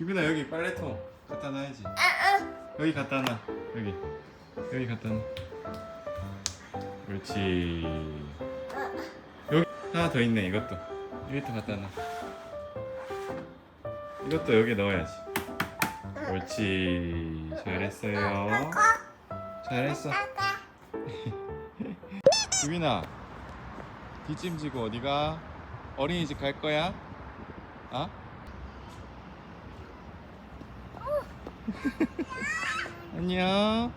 규빈아 여기 빨래통 갖다 놔야지. 여기 갖다 놔. 여기. 여기 갖다 놔. 그렇지. 여기 하나 더 있네 이것도. 이것도 갖다 놔. 이것도 여기 넣어야지. 옳지. 잘했어요. 잘했어. 규빈아. 뒷짐지고 어디가? 어린이집 갈 거야? 어? 안녕.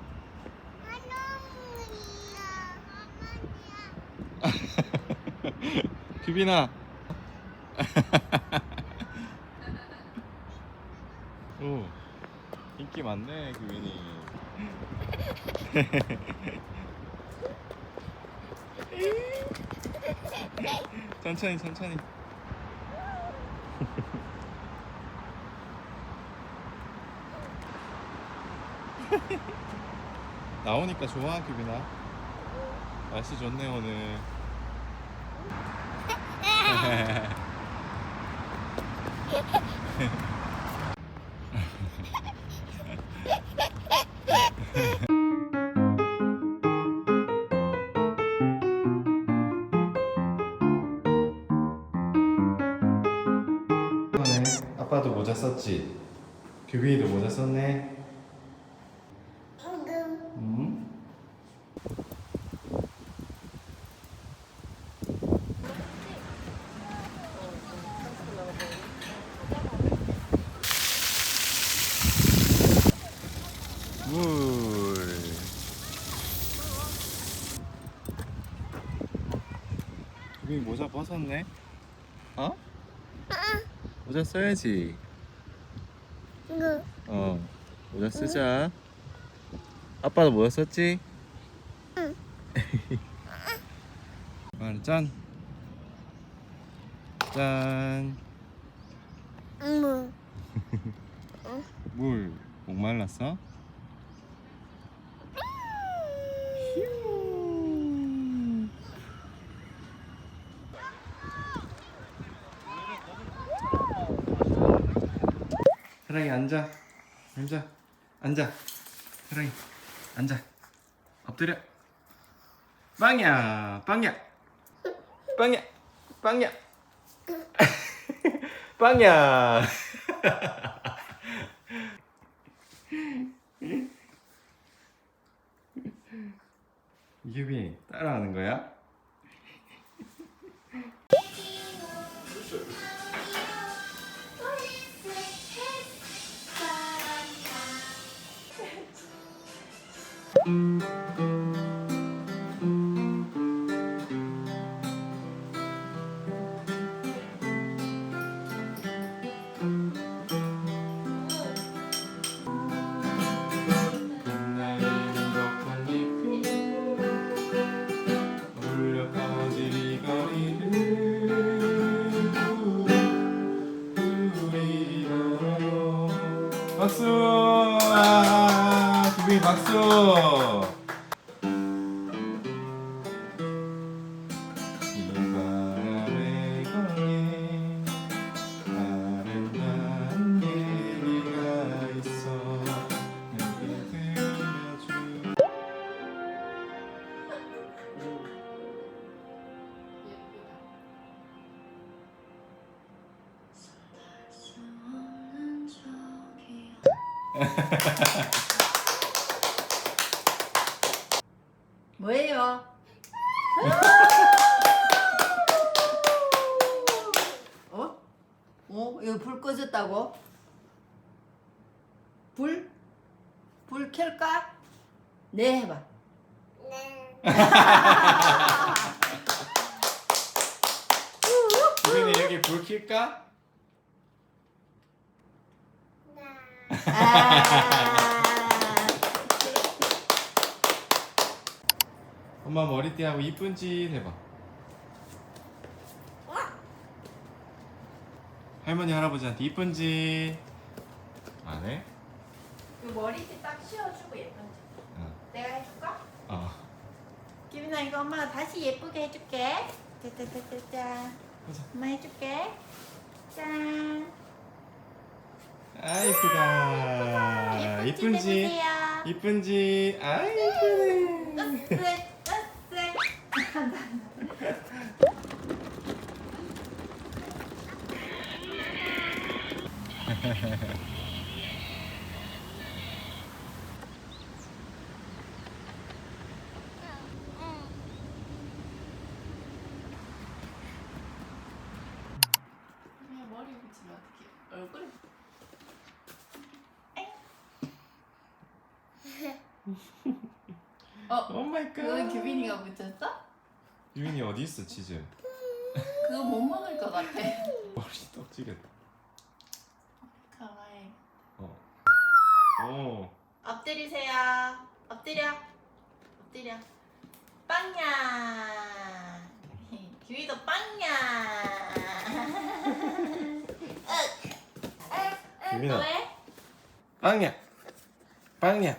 규빈아. 오, 인기 많네, 규빈이. 천천히, 천천히. 나오니까 좋아, 규빈아. 날씨 좋네, 오늘. 아빠도 모자 썼지? 규빈이도 모자 썼네. 규빈이 모자 벗었네. 어? 모자 써야지. 어, 모자 쓰자. 아빠도 모자 썼지? 응. 말 짠. 짠. 물. 목 말랐어? 사랑이 앉아. 앉아. 앉아. 사랑이 앉아. 엎드려. 빵야. 빵야. 빵야. 빵야. 빵야. 유비 따라하는 거야? Música 뭐예요? 어? 어? 이거 불 꺼졌다고? 불? 불 켤까? 네 해봐. 주빈이 여기 불 켤까? 엄마 머리띠하고 이쁜 짓 해봐. 할머니 할아버지한테 이쁜 짓. 안 해? 그 머리띠 딱 씌워주고 예쁜지. 어. 내가 해줄까? 어. 기빈아 이거 엄마가 다시 예쁘게 해줄게. 짜자자자자. 보자. 엄마 해줄게. 짠. 아 이쁘다. 이쁜지 해보세요. 이쁜지 아 이쁘네. 으쓱 으쓱. 그냥 머리 붙이면 어떡해 얼굴에 어? 오 마이 갓. 그건 규빈이가 붙였어? 유인이 어디 있어 치즈? 그거 못 먹을 것 같아 머리 떡지겠다. 가와이 어. 오. 엎드리세요 엎드려 엎드려 빵야 규희도 빵야 유빈아. 너해? 빵야. 빵야.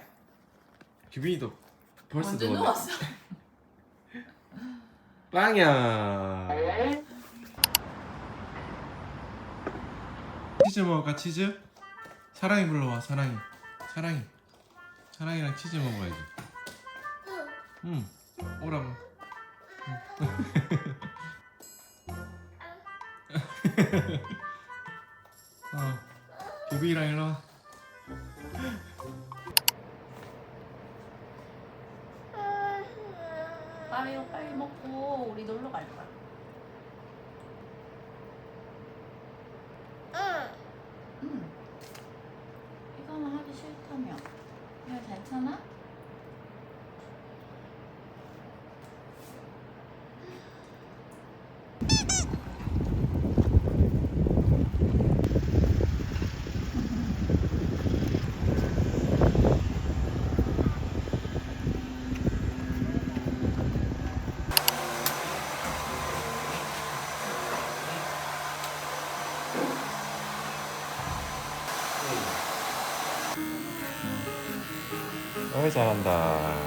규빈이도 벌써 언제 누웠네. 누웠어? 빵야. 치즈 먹을까 치즈? 사랑이 불러와 사랑이. 사랑이. 사랑이랑 치즈 먹어야지. 응. 오라고. 어. 규빈이랑 일로 와. 빨리 빨리 먹고 우리 놀러 갈 거야 응 이거는 싫다며 이거 괜찮아? 잘한다.